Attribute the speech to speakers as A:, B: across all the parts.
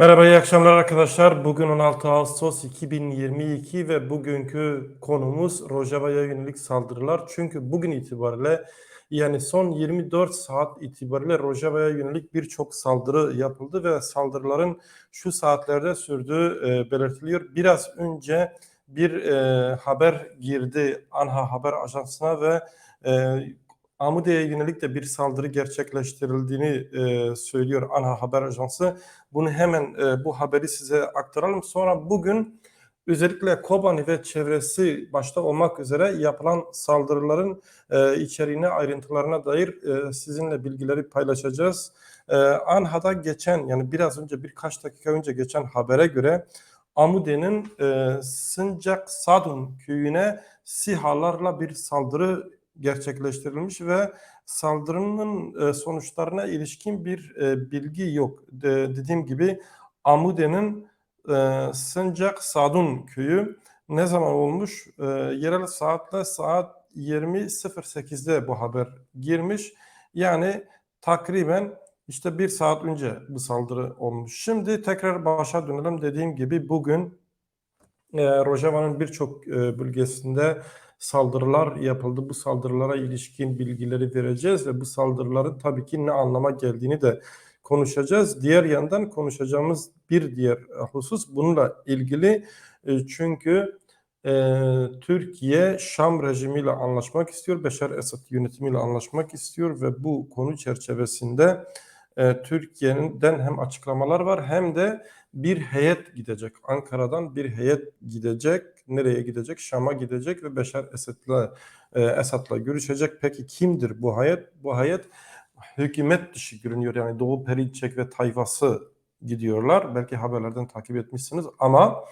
A: Merhaba, iyi akşamlar arkadaşlar. Bugün 16 Ağustos 2022 ve bugünkü konumuz Rojava'ya yönelik saldırılar. Çünkü bugün itibariyle yani son 24 saat itibariyle Rojava'ya yönelik birçok saldırı yapıldı ve saldırıların şu saatlerde sürdüğü e, belirtiliyor. Biraz önce bir e, haber girdi Anha Haber Ajansı'na ve e, Amude'ye yönelik de bir saldırı gerçekleştirildiğini e, söylüyor Anha Haber Ajansı. Bunu hemen e, bu haberi size aktaralım. Sonra bugün özellikle Kobani ve çevresi başta olmak üzere yapılan saldırıların e, içeriğine, ayrıntılarına dair e, sizinle bilgileri paylaşacağız. E, Anha'da geçen yani biraz önce birkaç dakika önce geçen habere göre Amude'nin e, Sıncak Sadun köyüne sihalarla bir saldırı gerçekleştirilmiş ve saldırının e, sonuçlarına ilişkin bir e, bilgi yok. De, dediğim gibi Amude'nin e, Sıncak Sadun köyü ne zaman olmuş? Yerel saatle saat 20.08'de bu haber girmiş. Yani takriben işte bir saat önce bu saldırı olmuş. Şimdi tekrar başa dönelim. Dediğim gibi bugün Rojava'nın birçok e, bölgesinde saldırılar yapıldı. Bu saldırılara ilişkin bilgileri vereceğiz ve bu saldırıların tabii ki ne anlama geldiğini de konuşacağız. Diğer yandan konuşacağımız bir diğer husus bununla ilgili e, çünkü e, Türkiye Şam rejimiyle anlaşmak istiyor, Beşar Esad yönetimiyle anlaşmak istiyor ve bu konu çerçevesinde e, Türkiye'den hem açıklamalar var hem de bir heyet gidecek. Ankara'dan bir heyet gidecek. Nereye gidecek? Şam'a gidecek ve Beşar Esad'la e, Esad'la görüşecek. Peki kimdir bu heyet? Bu heyet hükümet dışı görünüyor. Yani Doğu Perinçek ve tayfası gidiyorlar. Belki haberlerden takip etmişsiniz ama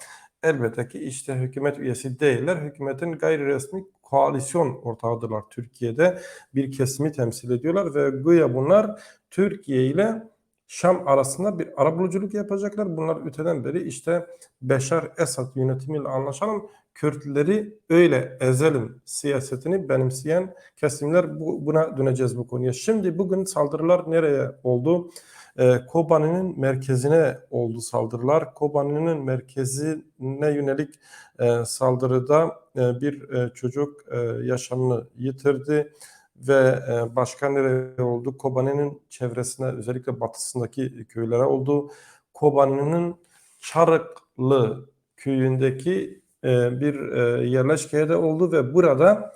A: elbette ki işte hükümet üyesi değiller. Hükümetin gayri resmi koalisyon ortağıdırlar Türkiye'de. Bir kesimi temsil ediyorlar ve güya bunlar Türkiye ile Şam arasında bir arabuluculuk yapacaklar. Bunlar öteden beri işte Beşar Esad yönetimiyle anlaşalım. Kürtleri öyle ezelim siyasetini benimseyen kesimler bu, buna döneceğiz bu konuya. Şimdi bugün saldırılar nereye oldu? Ee, Kobani'nin merkezine oldu saldırılar. Kobani'nin merkezine yönelik e, saldırıda e, bir e, çocuk e, yaşamını yitirdi ve e, başka nereye oldu? Kobani'nin çevresine özellikle batısındaki köylere oldu. Kobani'nin Çarıklı köyündeki e, bir e, yerleşkeye de oldu ve burada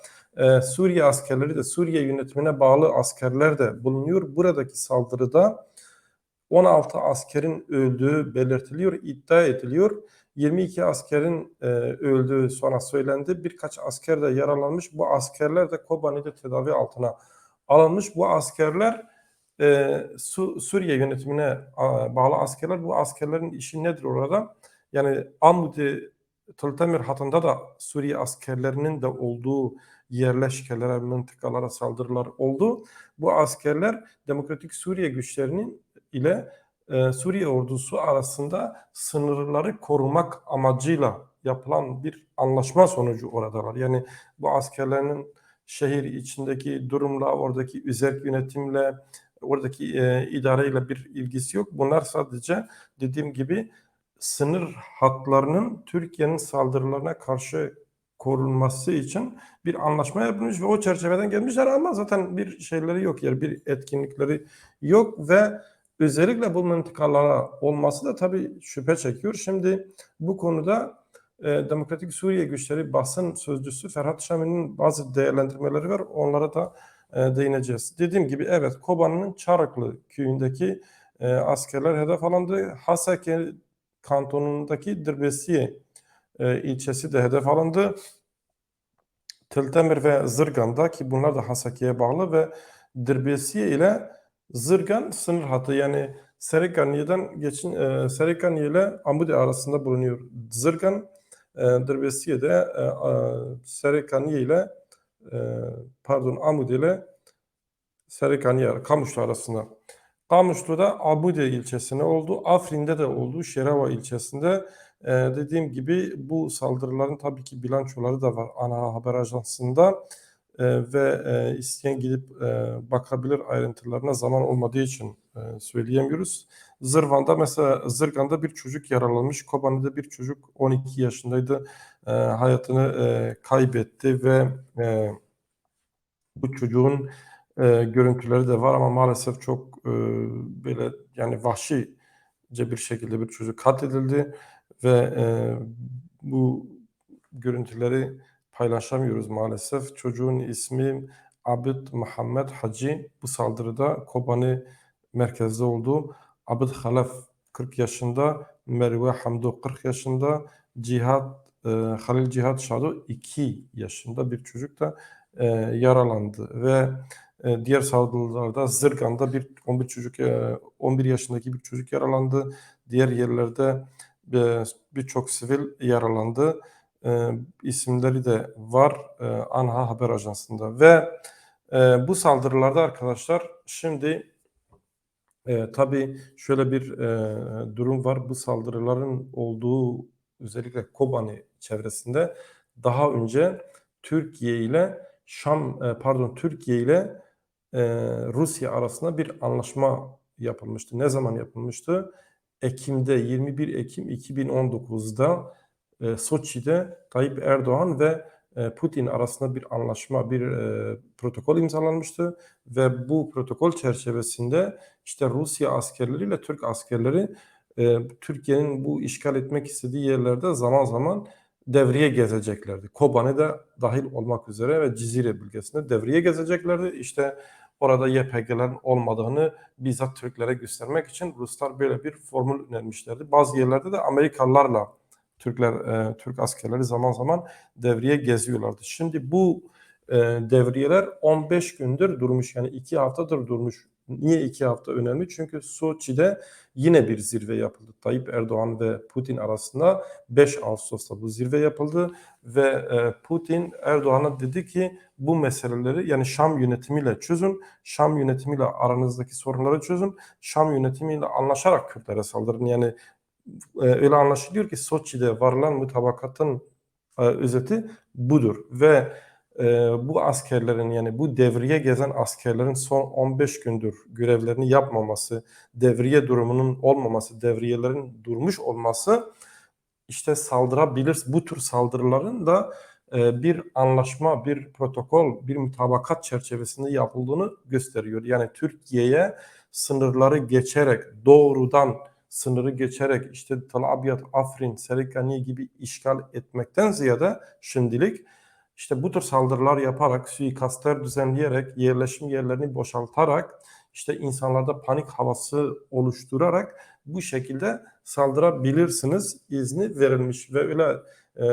A: Suriye askerleri de Suriye yönetimine bağlı askerler de bulunuyor. Buradaki saldırıda 16 askerin öldüğü belirtiliyor, iddia ediliyor. 22 askerin e, öldüğü sonra söylendi. Birkaç asker de yaralanmış. Bu askerler de Kobani'de tedavi altına alınmış. Bu askerler e, Su, Suriye yönetimine a, bağlı askerler. Bu askerlerin işi nedir orada? Yani Amudi Tıltemir hatında da Suriye askerlerinin de olduğu yerleşkelere, mıntıkalara saldırılar oldu. Bu askerler Demokratik Suriye güçlerinin ile e, Suriye ordusu arasında sınırları korumak amacıyla yapılan bir anlaşma sonucu oradalar. Yani bu askerlerin şehir içindeki durumla, oradaki üzerk yönetimle, oradaki e, idareyle bir ilgisi yok. Bunlar sadece dediğim gibi sınır hatlarının Türkiye'nin saldırılarına karşı korunması için bir anlaşma yapılmış ve o çerçeveden gelmişler ama zaten bir şeyleri yok yani bir etkinlikleri yok ve Özellikle bu mıntıkalara olması da tabii şüphe çekiyor. Şimdi bu konuda e, Demokratik Suriye Güçleri basın sözcüsü Ferhat Şami'nin bazı değerlendirmeleri var. Onlara da e, değineceğiz. Dediğim gibi evet Kobani'nin Çarıklı köyündeki e, askerler hedef alındı. Haseke kantonundaki Dirbesiye e, ilçesi de hedef alındı. Tiltemir ve Zırgan'da ki bunlar da Hasaki'ye bağlı ve Dirbesiye ile Zırgan sınır hattı yani Serikaniye'den geçin e, Serikaniye ile Amudi arasında bulunuyor. Zırgan e, Dirbesiye'de e, e, Serikaniye ile e, pardon Amudi ile Serikaniye Kamışlı arasında. Kamışlı'da Amude ilçesine oldu. Afrin'de de oldu. Şerava ilçesinde. E, dediğim gibi bu saldırıların tabii ki bilançoları da var ana haber ajansında. E, ve e, isteyen gidip e, bakabilir ayrıntılarına zaman olmadığı için e, söyleyemiyoruz. Zırvan'da mesela Zırgan'da bir çocuk yaralanmış. Kobani'de bir çocuk 12 yaşındaydı. E, hayatını e, kaybetti ve e, bu çocuğun e, görüntüleri de var ama maalesef çok e, böyle yani vahşice bir şekilde bir çocuk katledildi ve e, bu görüntüleri paylaşamıyoruz maalesef. Çocuğun ismi Abid Muhammed Hacı. Bu saldırıda Kobani merkezde oldu. Abid Halef 40 yaşında, Merve Hamdo 40 yaşında, Cihat e, Halil Cihat Şado 2 yaşında bir çocuk da e, yaralandı ve e, diğer saldırılarda Zırgan'da bir 11 çocuk e, 11 yaşındaki bir çocuk yaralandı. Diğer yerlerde e, birçok sivil yaralandı. E, isimleri de var e, Anha Haber Ajansı'nda ve e, bu saldırılarda arkadaşlar şimdi e, tabii şöyle bir e, durum var. Bu saldırıların olduğu özellikle Kobani çevresinde daha önce Türkiye ile Şam e, pardon Türkiye ile e, Rusya arasında bir anlaşma yapılmıştı. Ne zaman yapılmıştı? Ekim'de 21 Ekim 2019'da e, Soçi'de Tayyip Erdoğan ve e, Putin arasında bir anlaşma, bir e, protokol imzalanmıştı ve bu protokol çerçevesinde işte Rusya askerleriyle Türk askerleri e, Türkiye'nin bu işgal etmek istediği yerlerde zaman zaman devriye gezeceklerdi. Kobani'de dahil olmak üzere ve Cizire bölgesinde devriye gezeceklerdi. İşte orada YPG'lerin olmadığını bizzat Türklere göstermek için Ruslar böyle bir formül önermişlerdi. Bazı yerlerde de Amerikalılarla Türkler, e, Türk askerleri zaman zaman devriye geziyorlardı. Şimdi bu e, devriyeler 15 gündür durmuş yani 2 haftadır durmuş. Niye 2 hafta önemli? Çünkü Soçi'de yine bir zirve yapıldı. Tayyip Erdoğan ve Putin arasında 5 Ağustos'ta bu zirve yapıldı ve e, Putin Erdoğan'a dedi ki bu meseleleri yani Şam yönetimiyle çözün, Şam yönetimiyle aranızdaki sorunları çözün, Şam yönetimiyle anlaşarak Kürtlere saldırın. Yani öyle anlaşılıyor ki Soçi'de varılan mutabakatın e, özeti budur ve e, bu askerlerin yani bu devriye gezen askerlerin son 15 gündür görevlerini yapmaması, devriye durumunun olmaması, devriyelerin durmuş olması işte saldırabilir. Bu tür saldırıların da e, bir anlaşma, bir protokol, bir mutabakat çerçevesinde yapıldığını gösteriyor. Yani Türkiye'ye sınırları geçerek doğrudan sınırı geçerek işte Tel Abyad, Afrin, Serikani gibi işgal etmekten ziyade şimdilik işte bu tür saldırılar yaparak, suikastlar düzenleyerek, yerleşim yerlerini boşaltarak, işte insanlarda panik havası oluşturarak bu şekilde saldırabilirsiniz izni verilmiş ve öyle e,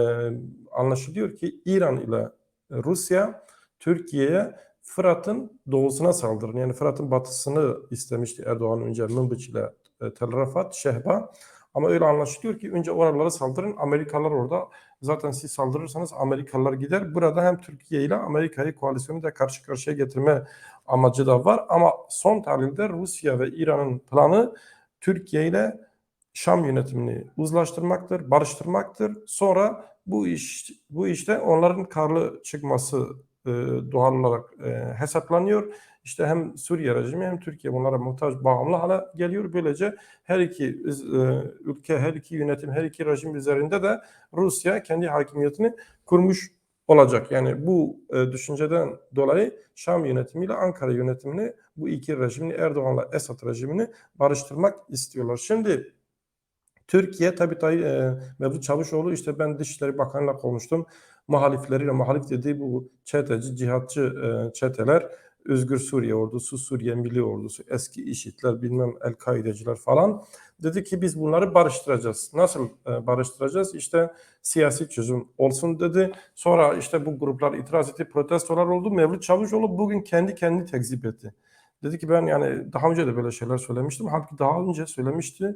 A: anlaşılıyor ki İran ile Rusya Türkiye'ye Fırat'ın doğusuna saldırın. Yani Fırat'ın batısını istemişti Erdoğan önce Münbiç ile Tel Rafat, Şehba. Ama öyle anlaşılıyor ki önce oralara saldırın. Amerikalılar orada. Zaten siz saldırırsanız Amerikalılar gider. Burada hem Türkiye ile Amerika'yı koalisyonu da karşı karşıya getirme amacı da var. Ama son tahlilde Rusya ve İran'ın planı Türkiye ile Şam yönetimini uzlaştırmaktır, barıştırmaktır. Sonra bu iş bu işte onların karlı çıkması e, doğal olarak e, hesaplanıyor. İşte hem Suriye rejimi hem Türkiye bunlara muhtaç bağımlı hale geliyor. Böylece her iki e, ülke, her iki yönetim, her iki rejim üzerinde de Rusya kendi hakimiyetini kurmuş olacak. Yani bu e, düşünceden dolayı Şam yönetimiyle Ankara yönetimini bu iki rejimini Erdoğan'la Esad rejimini barıştırmak istiyorlar. Şimdi Türkiye tabii tabii e, Mevlüt Çavuşoğlu işte ben Dışişleri Bakanı'yla konuştum. Muhalifleriyle muhalif dediği bu çeteci, cihatçı e, çeteler Özgür Suriye Ordusu, Suriye Milli Ordusu, eski IŞİD'ler, bilmem El-Kaideciler falan. Dedi ki biz bunları barıştıracağız. Nasıl e, barıştıracağız? İşte siyasi çözüm olsun dedi. Sonra işte bu gruplar itiraz etti, protestolar oldu. Mevlüt Çavuşoğlu bugün kendi kendini tekzip etti. Dedi ki ben yani daha önce de böyle şeyler söylemiştim. Halbuki daha önce söylemişti,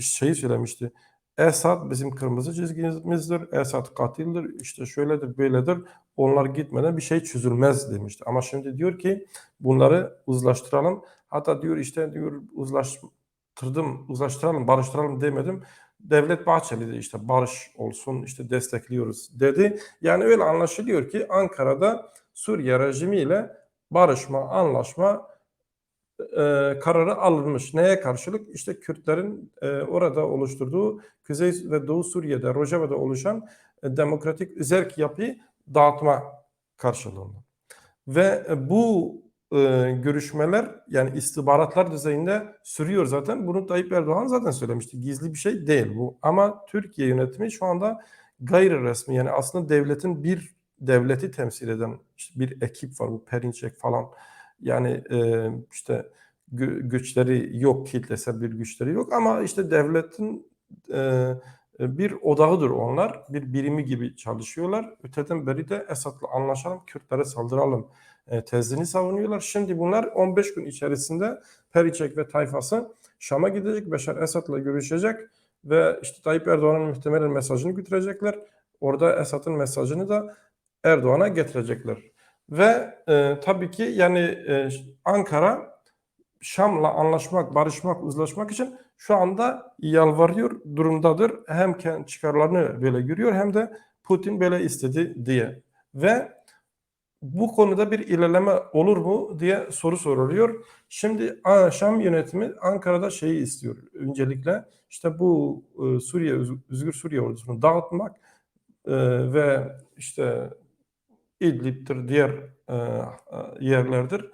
A: şeyi söylemişti. Esad bizim kırmızı çizgimizdir. Esad katildir. İşte şöyledir, böyledir. Onlar gitmeden bir şey çözülmez demişti. Ama şimdi diyor ki bunları uzlaştıralım. Hatta diyor işte diyor uzlaştırdım, uzlaştıralım, barıştıralım demedim. Devlet Bahçeli de işte barış olsun işte destekliyoruz dedi. Yani öyle anlaşılıyor ki Ankara'da Suriye rejimiyle barışma, anlaşma e, kararı alınmış. Neye karşılık? İşte Kürtlerin e, orada oluşturduğu Kuzey ve Doğu Suriye'de, Rojava'da oluşan e, demokratik zerk yapıyı dağıtma karşılığında. Ve e, bu e, görüşmeler yani istihbaratlar düzeyinde sürüyor zaten. Bunu Tayyip Erdoğan zaten söylemişti. Gizli bir şey değil bu. Ama Türkiye yönetimi şu anda gayri resmi yani aslında devletin bir devleti temsil eden işte bir ekip var. Bu Perinçek falan yani e, işte gü- güçleri yok, kitlesel bir güçleri yok ama işte devletin e, bir odağıdır onlar. Bir birimi gibi çalışıyorlar. Öteden beri de Esad'la anlaşalım, Kürtlere saldıralım e, tezini savunuyorlar. Şimdi bunlar 15 gün içerisinde Periçek ve tayfası Şam'a gidecek, Beşar Esad'la görüşecek ve işte Tayyip Erdoğan'ın muhtemelen mesajını götürecekler. Orada Esad'ın mesajını da Erdoğan'a getirecekler. Ve e, tabii ki yani e, Ankara Şam'la anlaşmak, barışmak, uzlaşmak için şu anda yalvarıyor durumdadır. Hem çıkarlarını böyle görüyor hem de Putin böyle istedi diye. Ve bu konuda bir ilerleme olur mu diye soru soruluyor. Şimdi Şam yönetimi Ankara'da şeyi istiyor. Öncelikle işte bu e, Suriye Özgür Suriye ordusunu dağıtmak e, ve işte İdlib'dir, diğer e, yerlerdir.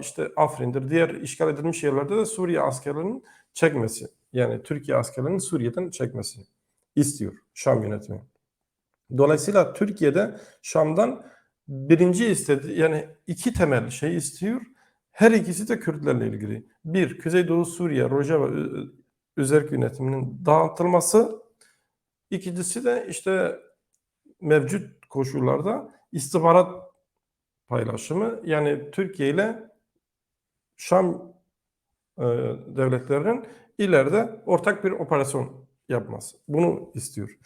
A: İşte Afrin'dir, diğer işgal edilmiş yerlerde de Suriye askerlerinin çekmesi. Yani Türkiye askerlerinin Suriye'den çekmesi istiyor Şam yönetimi. Dolayısıyla Türkiye'de Şam'dan birinci istedi yani iki temel şey istiyor. Her ikisi de Kürtlerle ilgili. Bir, Kuzeydoğu Suriye, Rojava Özerk yönetiminin dağıtılması. İkincisi de işte mevcut koşullarda istihbarat paylaşımı. Yani Türkiye ile Şam devletlerinin ileride ortak bir operasyon yapması. Bunu istiyor.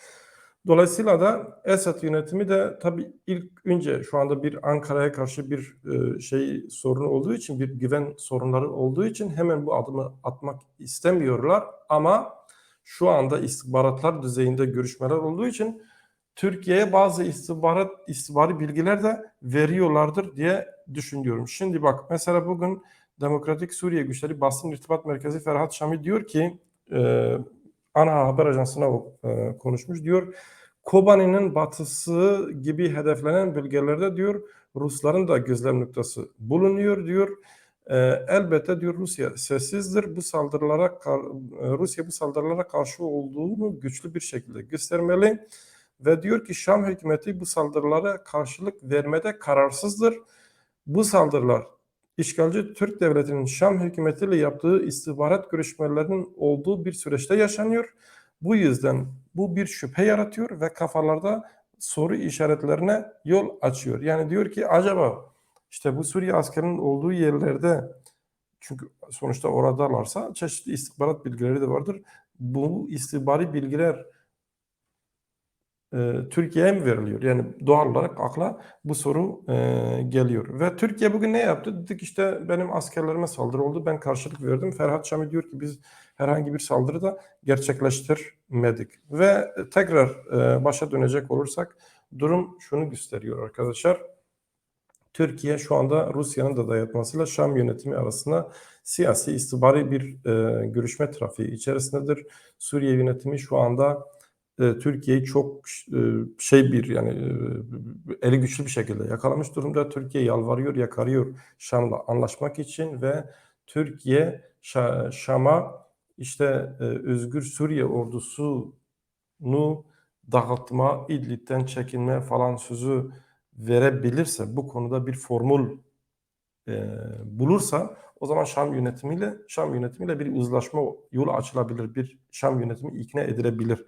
A: Dolayısıyla da Esad yönetimi de tabii ilk önce şu anda bir Ankara'ya karşı bir e, şey sorunu olduğu için bir güven sorunları olduğu için hemen bu adımı atmak istemiyorlar ama şu anda istihbaratlar düzeyinde görüşmeler olduğu için Türkiye'ye bazı istihbarat istihbari bilgiler de veriyorlardır diye düşünüyorum. Şimdi bak mesela bugün Demokratik Suriye Güçleri Basın İrtibat Merkezi Ferhat Şami diyor ki e, ana haber ajansına e, konuşmuş diyor. Kobani'nin batısı gibi hedeflenen bölgelerde diyor Rusların da gözlem noktası bulunuyor diyor. E, elbette diyor Rusya sessizdir. Bu saldırılara e, Rusya bu saldırılara karşı olduğunu güçlü bir şekilde göstermeli ve diyor ki Şam hükümeti bu saldırılara karşılık vermede kararsızdır. Bu saldırılar işgalci Türk devletinin Şam hükümetiyle yaptığı istihbarat görüşmelerinin olduğu bir süreçte yaşanıyor. Bu yüzden bu bir şüphe yaratıyor ve kafalarda soru işaretlerine yol açıyor. Yani diyor ki acaba işte bu Suriye askerinin olduğu yerlerde çünkü sonuçta oradalarsa çeşitli istihbarat bilgileri de vardır. Bu istihbari bilgiler Türkiye'ye mi veriliyor? Yani doğal olarak akla bu soru e, geliyor. Ve Türkiye bugün ne yaptı? Dedik işte benim askerlerime saldırı oldu. Ben karşılık verdim. Ferhat Şami diyor ki biz herhangi bir saldırı da gerçekleştirmedik. Ve tekrar e, başa dönecek olursak durum şunu gösteriyor arkadaşlar. Türkiye şu anda Rusya'nın da dayatmasıyla Şam yönetimi arasında siyasi istihbari bir e, görüşme trafiği içerisindedir. Suriye yönetimi şu anda e, Türkiye'yi çok e, şey bir yani e, eli güçlü bir şekilde yakalamış durumda. Türkiye yalvarıyor, yakarıyor Şam'la anlaşmak için ve Türkiye Şa- Şam'a işte e, Özgür Suriye ordusunu dağıtma, İdlib'den çekinme falan sözü verebilirse, bu konuda bir formül e, bulursa o zaman Şam yönetimiyle Şam yönetimiyle bir uzlaşma yolu açılabilir. Bir Şam yönetimi ikna edilebilir.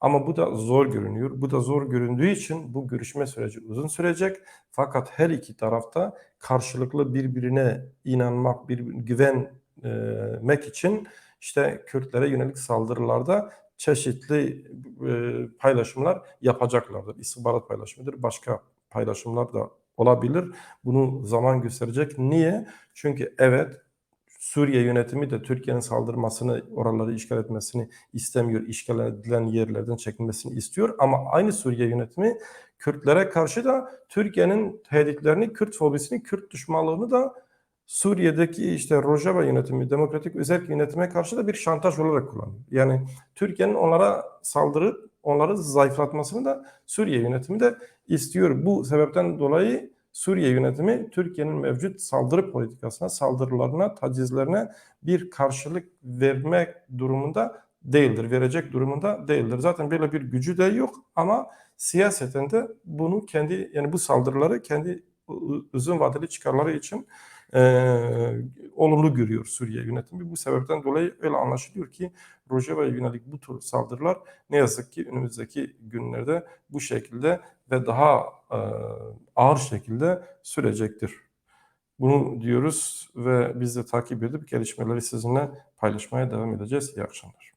A: Ama bu da zor görünüyor. Bu da zor göründüğü için bu görüşme süreci uzun sürecek. Fakat her iki tarafta karşılıklı birbirine inanmak, bir güvenmek için işte Kürtlere yönelik saldırılarda çeşitli e, paylaşımlar yapacaklardır. İstihbarat paylaşımıdır, başka paylaşımlar da olabilir. Bunu zaman gösterecek. Niye? Çünkü evet Suriye yönetimi de Türkiye'nin saldırmasını, oraları işgal etmesini istemiyor. İşgal edilen yerlerden çekilmesini istiyor. Ama aynı Suriye yönetimi Kürtlere karşı da Türkiye'nin tehditlerini, Kürt fobisini, Kürt düşmanlığını da Suriye'deki işte Rojava yönetimi, demokratik özel yönetime karşı da bir şantaj olarak kullanıyor. Yani Türkiye'nin onlara saldırıp onları zayıflatmasını da Suriye yönetimi de istiyor. Bu sebepten dolayı Suriye yönetimi Türkiye'nin mevcut saldırı politikasına, saldırılarına, tacizlerine bir karşılık vermek durumunda değildir, verecek durumunda değildir. Zaten böyle bir gücü de yok ama siyaseten de bunu kendi yani bu saldırıları kendi uzun vadeli çıkarları için e, olumlu görüyor Suriye yönetimi. Bu sebepten dolayı öyle anlaşılıyor ki Rojava'ya yönelik bu tür saldırılar ne yazık ki önümüzdeki günlerde bu şekilde ve daha ağır şekilde sürecektir. Bunu diyoruz ve biz de takip edip gelişmeleri sizinle paylaşmaya devam edeceğiz. İyi akşamlar.